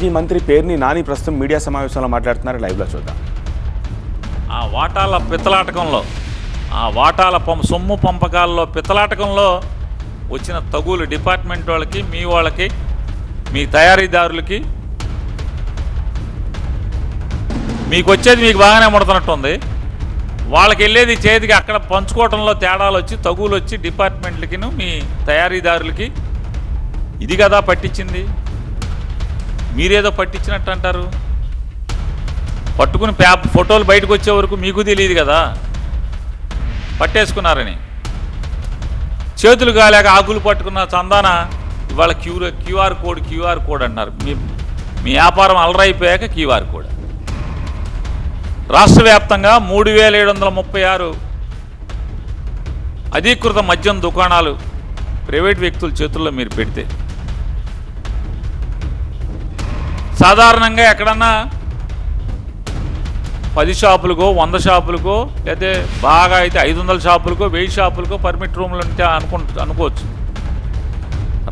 మాజీ మంత్రి పేరుని నాని ప్రస్తుతం మీడియా సమావేశంలో మాట్లాడుతున్నారు. లైవ్లో చూద్దాం. ఆ వాటాల పిత్తలాటకంలో ఆ వాటాల పం సొమ్ము పంపకాల్లో పిత్తలాటకంలో వచ్చిన తగులు డిపార్ట్మెంట్ వాళ్ళకి మీ వాళ్ళకి మీ తయారీదారులకి మీకు వచ్చేది మీకు బాగానే ముడుతున్నట్టుంది వాళ్ళకి వెళ్ళేది చేతికి అక్కడ పంచుకోవటంలో తేడాలు వచ్చి తగులు వచ్చి డిపార్ట్మెంట్లకిను మీ తయారీదారులకి ఇది కదా పట్టించింది. మీరేదో పట్టించినట్టు అంటారు? పట్టుకుని ప్యా ఫోటోలు బయటకు వచ్చే వరకు మీకు తెలియదు కదా? పట్టేసుకున్నారని. చేతులు కాలేక ఆకులు పట్టుకున్న చందాన ఇవాళ Q QR code QR code అంటారు మీ మీ వ్యాపారం అలరైపోయాక క్యూఆర్ కోడ్. రాష్ట్ర వ్యాప్తంగా మూడు వేల ఏడు వందల ముప్పై ఆరు అధీకృత మద్యం దుకాణాలు ప్రైవేట్ వ్యక్తుల చేతుల్లో మీరు పెడితే సాధారణంగా ఎక్కడన్నా పది షాపులకో వంద షాపులకో లేకపోతే బాగా అయితే ఐదు వందల షాపులకో వెయ్యి షాపులకో పర్మిట్ రూమ్లు ఉంటే అనుకు అనుకోవచ్చు.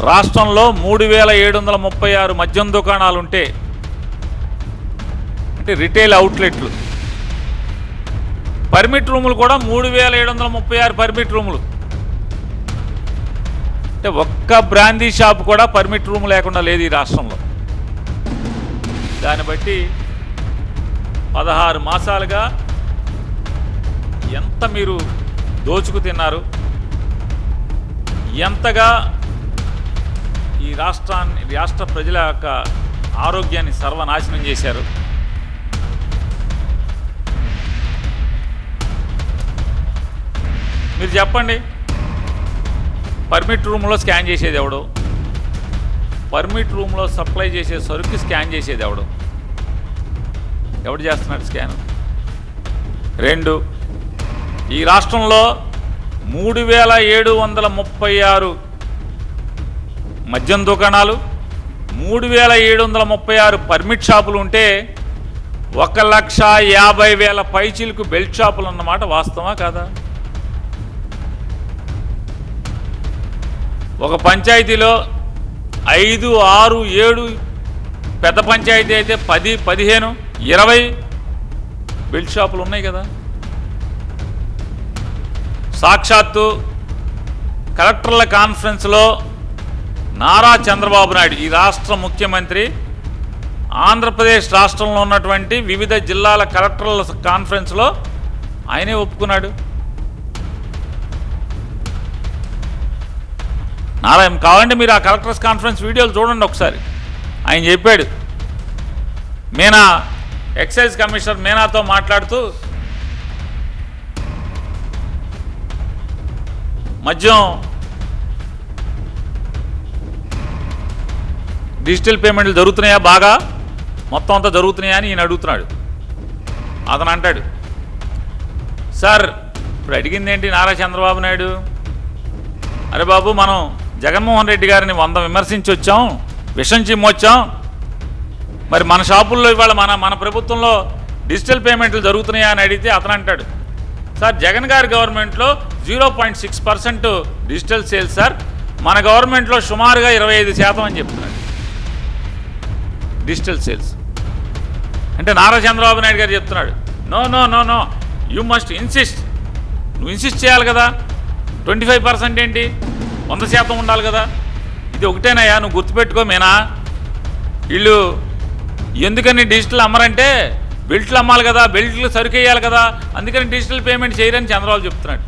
రాష్ట్రంలో మూడు వేల ఏడు వందల ముప్పై ఆరు మద్యం దుకాణాలు ఉంటే అంటే రిటైల్ అవుట్లెట్లు. పర్మిట్ రూములు కూడా మూడు వేల ఏడు వందల ముప్పై ఆరు పర్మిట్ రూములు. అంటే ఒక్క బ్రాందీ షాప్ కూడా పర్మిట్ రూమ్ లేకుండా లేదు ఈ రాష్ట్రంలో. దాన్ని బట్టి పదహారు మాసాలుగా ఎంత మీరు దోచుకు తిన్నారు ఎంతగా ఈ రాష్ట్రాన్ని రాష్ట్ర ప్రజల యొక్క ఆరోగ్యాన్ని సర్వనాశనం చేశారు. మీరు చెప్పండి పర్మిట్ రూమ్లో స్కాన్ చేసేది ఎవడో? పర్మిట్ రూమ్లో సప్లై చేసే సరుకు స్కాన్ చేసేది ఎవడు? ఎవడు చేస్తున్నాడు స్కాన్? రెండు ఈ రాష్ట్రంలో మూడు వేల ఏడు వందల ముప్పై ఆరు మద్యం దుకాణాలు మూడు వేల ఏడు వందల ముప్పై ఆరు పర్మిట్ షాపులు ఉంటే ఒక లక్ష యాభై వేల పైచీలకు బెల్ట్ షాపులు అన్నమాట వాస్తవా కాదా? ఒక పంచాయతీలో ఐదు ఆరు ఏడు పెద్ద పంచాయతీ అయితే పది పదిహేను ఇరవై బెల్ట్ షాపులు ఉన్నాయి కదా. సాక్షాత్తు కలెక్టర్ల కాన్ఫరెన్స్లో నారా చంద్రబాబు నాయుడు ఈ రాష్ట్ర ముఖ్యమంత్రి ఆంధ్రప్రదేశ్ రాష్ట్రంలో ఉన్నటువంటి వివిధ జిల్లాల కలెక్టర్ల కాన్ఫరెన్స్లో ఆయనే ఒప్పుకున్నాడు. నారాయణ కావాలంటే మీరు ఆ కలెక్టర్స్ కాన్ఫరెన్స్ వీడియోలు చూడండి ఒకసారి. ఆయన చెప్పాడు మీనా ఎక్సైజ్ కమిషనర్ మీనాతో మాట్లాడుతూ మద్యం డిజిటల్ పేమెంట్లు జరుగుతున్నాయా బాగా? మొత్తం అంతా జరుగుతున్నాయా? అని ఈయన అడుగుతున్నాడు. అతను అంటాడు సార్ ఇప్పుడు అడిగింది ఏంటి నారా చంద్రబాబు నాయుడు? అరే బాబు మనం జగన్మోహన్ రెడ్డి గారిని వంద విమర్శించి వచ్చాం విషం చిమ్మొచ్చాం. మరి మన షాపుల్లో ఇవాళ మన మన ప్రభుత్వంలో డిజిటల్ పేమెంట్లు జరుగుతున్నాయా అని అడిగితే అతను అంటాడు. సార్ జగన్ గారి గవర్నమెంట్లో zero point six percent digital sales sir. మన గవర్నమెంట్లో సుమారుగా ఇరవై ఐదు శాతం అని చెప్తున్నాడు డిజిటల్ సేల్స్. అంటే నారా చంద్రబాబు నాయుడు గారు చెప్తున్నాడు. No no no no. You must insist. నువ్వు ఇన్సిస్ట్ చేయాలి కదా. ట్వంటీ ఫైవ్ పర్సెంట్ ఏంటి? వంద శాతం ఉండాలి కదా? ఇది ఒకటేనయ్యా నువ్వు గుర్తుపెట్టుకో మీనా. వీళ్ళు ఎందుకని డిజిటల్ అమ్మరంటే బెల్ట్లు అమ్మాలి కదా బెల్ట్లు సరుకు వేయాలి కదా అందుకని డిజిటల్ పేమెంట్ చేయరని చంద్రబాబు చెప్తున్నాడు.